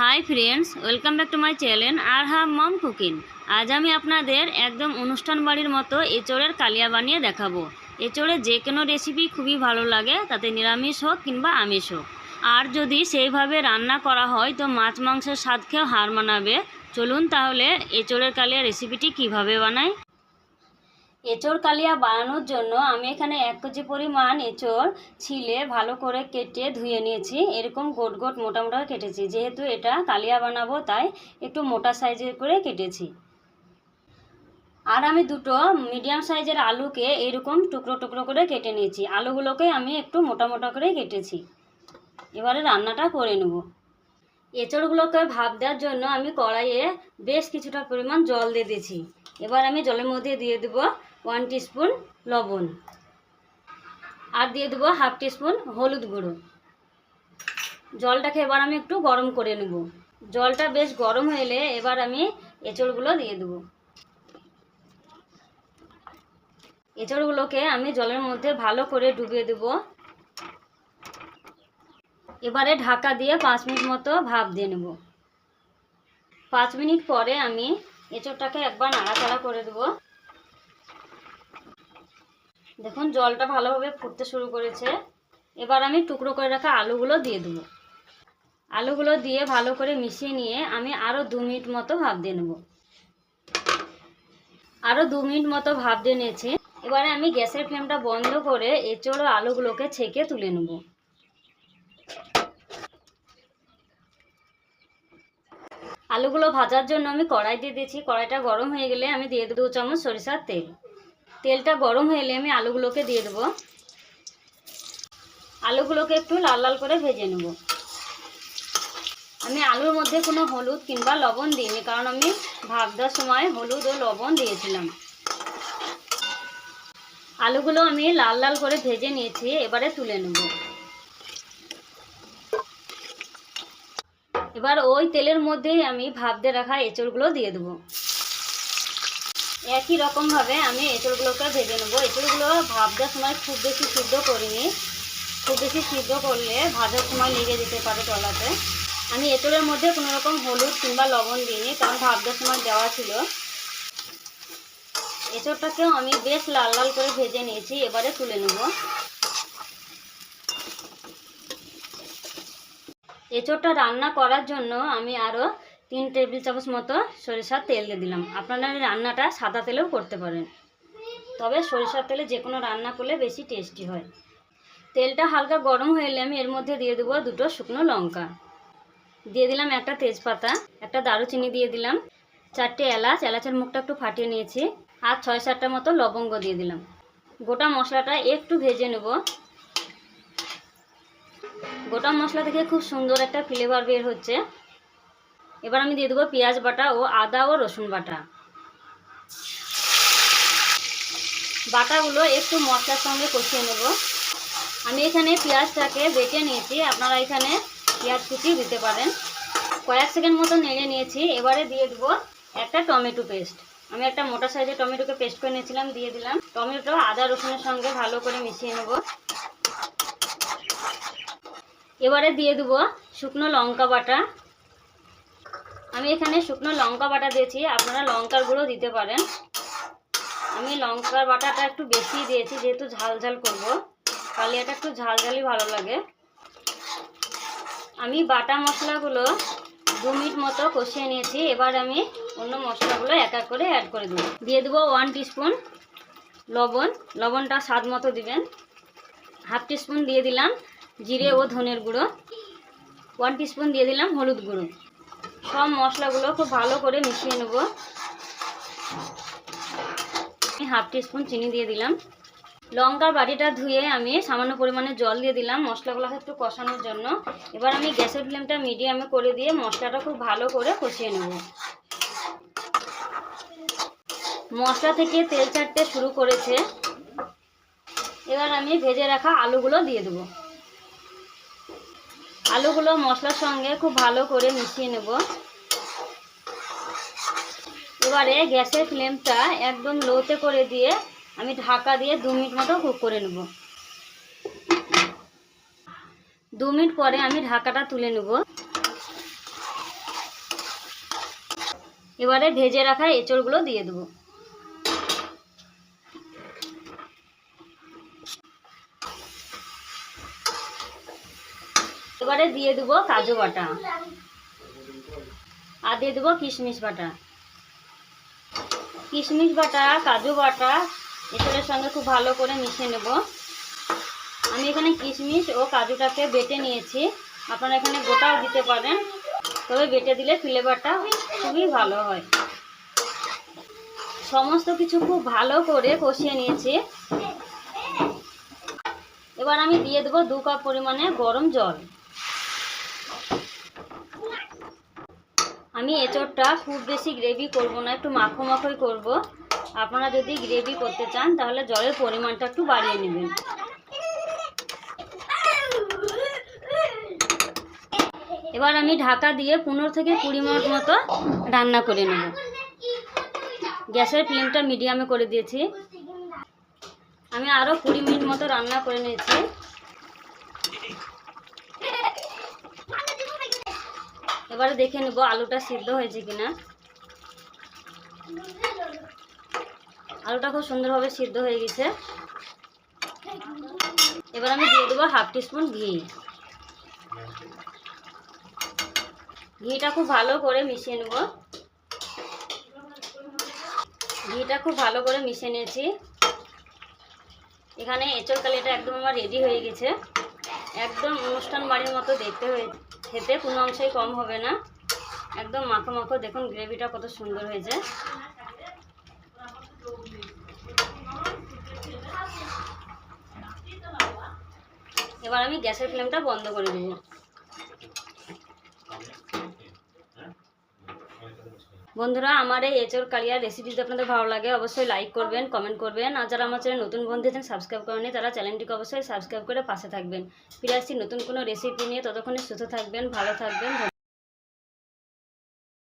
Hi friends welcome back to my channel আর হাম mom cooking আজ আমি আপনাদের একদম অনুষ্ঠান বাড়ির মতো এঁচড়ের কালিয়া বানিয়ে দেখাবো। এঁচড়ের যে কোনো রেসিপি খুবই ভালো লাগে, তাতে নিরামিষ হোক কিংবা আমিষ হোক। আর যদি সেইভাবে রান্না করা হয়, তো মাছ মাংসের স্বাদ খেয়েও হার মানাবে। চলুন তাহলে এঁচড়ের কালিয়া রেসিপিটি কীভাবে বানাই? এঁচড় কালিয়া বানানোর জন্য আমি এখানে এক কেজি পরিমাণ এঁচড় ছিলে ভালো করে কেটে ধুয়ে নিয়েছি। এরকম গোট গোট মোটা মোটা কেটেছি। যেহেতু এটা কালিয়া বানাবো, তাই একটু মোটা সাইজের করে কেটেছি। আর আমি দুটো মিডিয়াম সাইজের আলুকে এরকম টুকরো টুকরো করে কেটে নিয়েছি। আলুগুলোকে আমি একটু মোটা মোটা করে কেটেছি। এবারে রান্নাটা করে নেব। এঁচড়গুলোকে ভাপ দেওয়ার জন্য আমি কড়াইয়ে বেশ কিছুটা পরিমাণ জল দিয়ে দিয়েছি। এবার আমি জলের মধ্যে দিয়ে দেব ওয়ান টিস্পুন লবণ। আর দিয়ে দেবো হাফ টিস্পুন হলুদ গুঁড়ো। জলটাকে এবার আমি একটু গরম করে নেব। জলটা বেশ গরম হলে এবার আমি এঁচড়গুলো দিয়ে দেবো। এঁচড়গুলোকে আমি জলের মধ্যে ভালো করে ডুবিয়ে দেব। এবারে ঢাকা দিয়ে পাঁচ মিনিট মতো ভাপ দিয়ে নেব। পাঁচ মিনিট পরে আমি এঁচড়টাকে একবার নাড়াচাড়া করে দেবো। দেখুন, জলটা ভালোভাবে ফুটতে শুরু করেছে। এবার আমি টুকরো করে রাখা আলুগুলো দিয়ে দেবো। আলুগুলো দিয়ে ভালো করে মিশিয়ে নিয়ে আমি আরও দু মিনিট মতো ভাপ দিয়ে নেব। আরও দু মিনিট মতো ভাপ দিয়ে নিয়েছি। এবারে আমি গ্যাসের ফ্লেমটা বন্ধ করে এঁচড় আলুগুলোকে ছেঁকে তুলে নেব। আলুগুলো ভাজার জন্য আমি কড়াই দিয়ে দিয়েছি। কড়াইটা গরম হয়ে গেলে আমি দিয়ে দেবো চামচ সরিষার তেল। তেলটা গরম হয়ে এলে আমি আলুগুলোকে দিয়ে দেবো। আলুগুলোকে একটু লাল লাল করে ভেজে নেব। আমি আলুর মধ্যে কোনো হলুদ কিংবা লবণ দিইনি, কারণ আমি ভাব দেওয়ার সময় হলুদ ও লবণ দিয়েছিলাম। আলুগুলো আমি লাল লাল করে ভেজে নিয়েছি, এবারে তুলে নেব। এবার ওই তেলের মধ্যেই আমি ভাবতে রাখা এঁচড়গুলো দিয়ে দেবো। একই রকমভাবে আমি এঁচড়গুলোকে ভেজে নেব। এঁচড়গুলো দেওয়ার সময় খুব বেশি সিদ্ধ করিনি। খুব বেশি সিদ্ধ করলে ভাজার সময় লেগে যেতে পারে তলাতে। আমি এঁচড়ের মধ্যে কোনো রকম হলুদ কিংবা লবণ দিইনি, কারণ দেওয়ার সময় দেওয়া ছিল। এঁচড়টাকেও আমি বেশ লাল লাল করে ভেজে নিয়েছি, এবারে তুলে নেব। এঁচড়টা রান্না করার জন্য আমি আরও তিন টেবিল চামচ মতো সরিষার তেল দিয়ে দিলাম। আপনারা রান্নাটা সাদা তেলেও করতে পারেন। তবে সরিষার তেলে যে কোনো রান্না করলে বেশি টেস্টি হয়। তেলটা হালকা গরম হয়ে এলে আমি এর মধ্যে দিয়ে দেবো দুটো শুকনো লঙ্কা। দিয়ে দিলাম একটা তেজপাতা, একটা দারুচিনি দিয়ে দিলাম, চারটে এলাচ। এলাচের মুখটা একটু ফাটিয়ে নিয়েছি আর ছয় সাতটা মতো লবঙ্গ দিয়ে দিলাম। গোটা মশলাটা একটু ভেজে নেব। গোটা মশলা থেকে খুব সুন্দর একটা ফ্লেভার বের হচ্ছে। এবার আমি দিয়ে দেবো পেঁয়াজ বাটা ও আদা ও রসুন বাটা। বাটাগুলো একটু মশলার সঙ্গে কষিয়ে নেব। আমি এখানে পেঁয়াজটাকে বেটে নিয়েছি, আপনারা এখানে পেঁয়াজ কুচি দিতে পারেন। কয়েক সেকেন্ড মতো নেড়ে নিয়েছি, এবারে দিয়ে দেবো একটা টমেটো পেস্ট। আমি একটা মোটা সাইজের টমেটোকে পেস্ট করে নিয়েছিলাম, দিয়ে দিলাম। টমেটো, আদা, রসুনের সঙ্গে ভালো করে মিশিয়ে নেব। এবারে দিয়ে দেবো শুকনো লঙ্কা বাটা। আমি এখানে শুকনো লঙ্কা বাটা দিয়েছি, আপনারা লঙ্কার গুঁড়ো দিতে পারেন। আমি লঙ্কার বাটাটা একটু বেশি দিয়েছি, যেহেতু ঝাল ঝাল করব কালিয়াটা একটু ঝাল ঝালই ভালো লাগে। আমি বাটা মশলাগুলো দু মিনিট মতো কষিয়ে নিয়েছি, এবার আমি অন্য মশলাগুলো এক এক করে অ্যাড করে দেবো। দিয়ে দেবো ওয়ান টিস্পুন লবণ, লবণটা স্বাদ মতো দিবেন। হাফ টিস্পুন দিয়ে দিলাম জিরে ও ধনের গুঁড়ো। ওয়ান টিস্পুন দিয়ে দিলাম হলুদ গুঁড়ো। সব মশলাগুলো খুব ভালো করে মিশিয়ে নেব। আমি হাফ টিস্পুন চিনি দিয়ে দিলাম। লঙ্কার বাটিটা ধুয়ে আমি সামান্য পরিমাণে জল দিয়ে দিলাম মশলাগুলোকে একটু কষানোর জন্য। এবার আমি গ্যাসের ফ্লেমটা মিডিয়ামে করে দিয়ে মশলাটা খুব ভালো করে কষিয়ে নেব। মশলা থেকে তেল ছাড়তে শুরু করেছে। এবার আমি ভেজে রাখা আলুগুলো দিয়ে দেবো। আলুগুলো মশলার সঙ্গে খুব ভালো করে মিশিয়ে নেব। এবারে গ্যাসের ফ্লেমটা একদম লোতে করে দিয়ে আমি ঢাকা দিয়ে দু মিনিট মতো কুক করে নেব। দু মিনিট পরে আমি ঢাকাটা তুলে নেব। এবারে ভেজে রাখা এঁচড়গুলো দিয়ে দেবো। এবারে দিয়ে দেবো কাজু বাটা। আর দিয়ে দেবো কিশমিশ বাটা। কিশমিশ বাটা, কাজু বাটা, এসবের সঙ্গে খুব ভালো করে মিশিয়ে নেব। আমি এখানে কিশমিশ ও কাজুটাকে বেটে নিয়েছি। আপনারা এখানে গোটাও দিতে পারেন। তবে বেটে দিলে ফ্লেভারটা খুবই ভালো হয়। সমস্ত কিছু খুব ভালো করে কষিয়ে নিয়েছি। এবার আমি দিয়ে দেবো দু কাপ পরিমাণে গরম জল। আমি এঁচড়টা খুব বেশি গ্রেভি করব না, একটু মাখো মাখোই করব। আপনারা যদি গ্রেভি করতে চান, তাহলে জলের পরিমাণটা একটু বাড়িয়ে নেবেন। এবার আমি ঢাকা দিয়ে পনেরো থেকে কুড়ি মিনিট মতো রান্না করে নেব। গ্যাসের ফ্লেমটা মিডিয়ামে করে দিয়েছি। আমি আরও কুড়ি মিনিট মতো রান্না করে নিয়েছি। এবারে দেখে নেব আলুটা সিদ্ধ হয়েছে কিনা। আলুটা খুব সুন্দরভাবে সিদ্ধ হয়ে গেছে। এবার আমি দিয়ে দেবো হাফ টিস্পুন ঘি। ঘিটা খুব ভালো করে মিশিয়ে নেব। ঘিটা খুব ভালো করে মিশিয়ে নিয়েছি। এখানে এঁচড় কালিটা একদম আমার রেডি হয়ে গেছে। একদম অনুষ্ঠান বাড়ির মতো দেখতে হয়ে খেতে কোনো অংশেই কম হবে না। একদম মাখো মাখো, দেখুন গ্রেভিটা কত সুন্দর হয়েছে। এবার আমি গ্যাসের ফ্লেমটা বন্ধ করে দেবো। বন্ধুরা, আমার এই এচর কালিয়ার রেসিপি যদি আপনাদের ভালো লাগে, অবশ্যই লাইক করবেন কমেন্ট করবেন। আর যারা আমার চ্যানেল নতুন বন্ধু আছেন সাবস্ক্রাইব করেনি তারা চ্যানেলটিকে অবশ্যই সাবস্ক্রাইব করে পাশে থাকবেন। ফিরে আসছি নতুন কোনো রেসিপি নিয়ে, ততক্ষণে সুস্থ থাকবেন, ভালো থাকবেন